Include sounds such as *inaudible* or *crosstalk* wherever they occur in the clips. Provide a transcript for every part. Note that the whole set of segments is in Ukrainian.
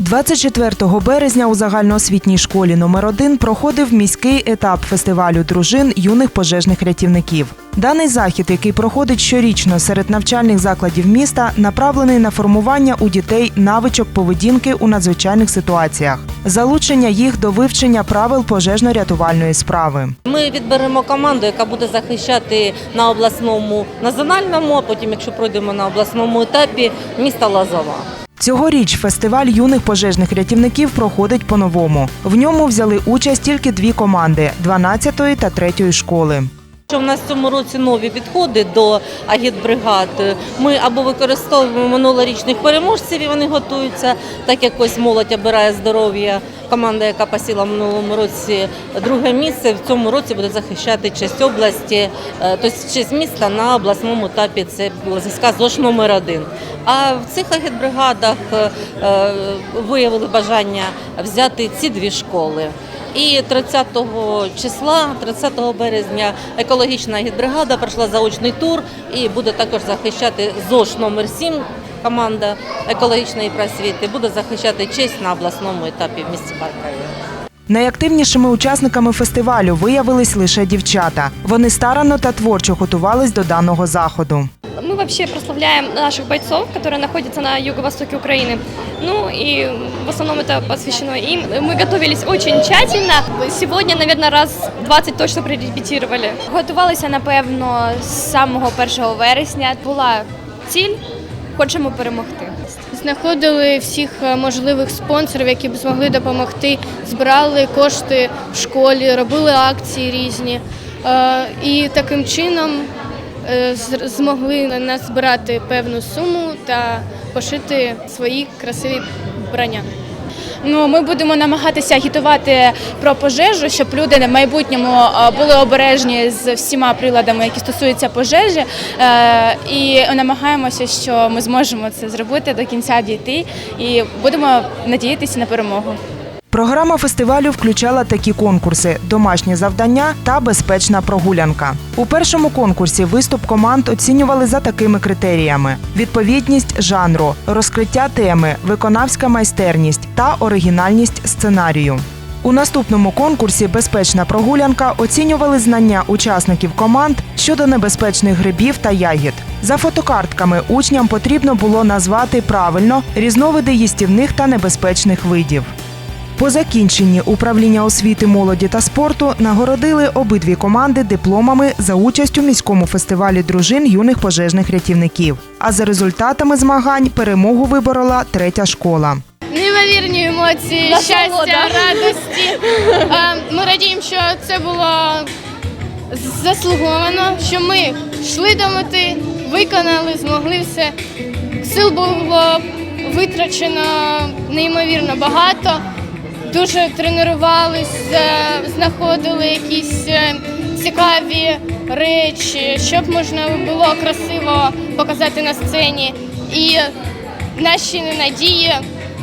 24 березня у загальноосвітній школі номер 1 проходив міський етап фестивалю дружин юних пожежних рятівників. Даний захід, який проходить щорічно серед навчальних закладів міста, направлений на формування у дітей навичок поведінки у надзвичайних ситуаціях, залучення їх до вивчення правил пожежно-рятувальної справи. Ми відберемо команду, яка буде захищати на обласному національному, а потім, якщо пройдемо на обласному етапі, міста Лазова. Цьогоріч фестиваль юних пожежних рятівників проходить по-новому. В ньому взяли участь тільки дві команди 12-ї та 3-ї школи. Що в нас в цьому році нові підходи до агітбригад. Ми або використовуємо минулорічних переможців, і вони готуються, так як ось молодь обирає здоров'я. Команда, яка посіла в минулому році друге місце, в цьому році буде захищати честь області, е, тобто честь міста на обласному етапі. Це ЗСК ЗОШ номер один. А в цих агітбригадах е, е, виявили бажання взяти ці дві школи. І 30 числа, 30 березня, екологічна агітбригада пройшла заочний тур і буде також захищати ЗОШ номер 7 команда екологічної просвіти, буде захищати честь на обласному етапі в місті Харкові. Найактивнішими учасниками фестивалю виявились лише дівчата. Вони старанно та творчо готувались до даного заходу. Мы вообще прославляем наших бойцов, которые находятся на юго-востоке Украины. Ну и в основном это посвящено им. Мы готовились очень тщательно. Сегодня, наверное, раз 20 точно прорепетировали. Готувалися, напевно, з самого 1 вересня. Була ціль, хочемо перемогти. Знаходили всіх е, можливих спонсорів, які б змогли допомогти. Збирали кошти в школі, робили акції різні. Е, І таким чином е, з- змогли назбирати певну суму та пошити свої красиві вбрання. Ну, ми будемо намагатися агітувати про пожежу, щоб люди в майбутньому е, були обережні з всіма приладами, які стосуються пожежі. Е, І намагаємося, що ми зможемо це зробити до кінця дійти, і будемо надіятися на перемогу. Програма фестивалю включала такі конкурси: домашнє завдання та безпечна прогулянка. У першому конкурсі виступ команд оцінювали за такими критеріями: відповідність жанру, розкриття теми, виконавська майстерність та оригінальність сценарію. У наступному конкурсі Безпечна прогулянка оцінювали знання учасників команд щодо небезпечних грибів та ягід. За фотокартками учням потрібно було назвати правильно різновиди їстівних та небезпечних видів. По закінченні управління освіти, молоді та спорту нагородили обидві команди дипломами за участь у міському фестивалі дружин юних пожежних рятівників. А за результатами змагань перемогу виборола третя школа. Неймовірні емоції, щастя, радості. *laughs* Е, Ми радіємо, що це було заслуговано, що ми йшли до мети, виконали, змогли все. Сил було витрачено неймовірно багато. Дуже тренувались, е, знаходили якісь е, цікаві речі, щоб можна було красиво показати на сцені. І наші надії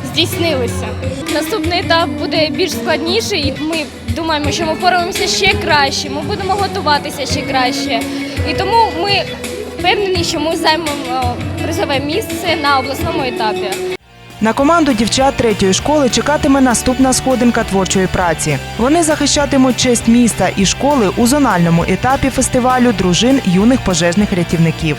здійснилися. Наступний етап буде більш складніший. і Ми думаємо, що ми впораємося ще краще. Ми будемо готуватися ще краще. І тому ми впевнені, що ми займемо призове місце на обласному етапі. На команду дівчат третьої школи чекатиме наступна сходинка творчої праці. Вони захищатимуть честь міста і школи у зональному етапі фестивалю дружин юних пожежних рятівників.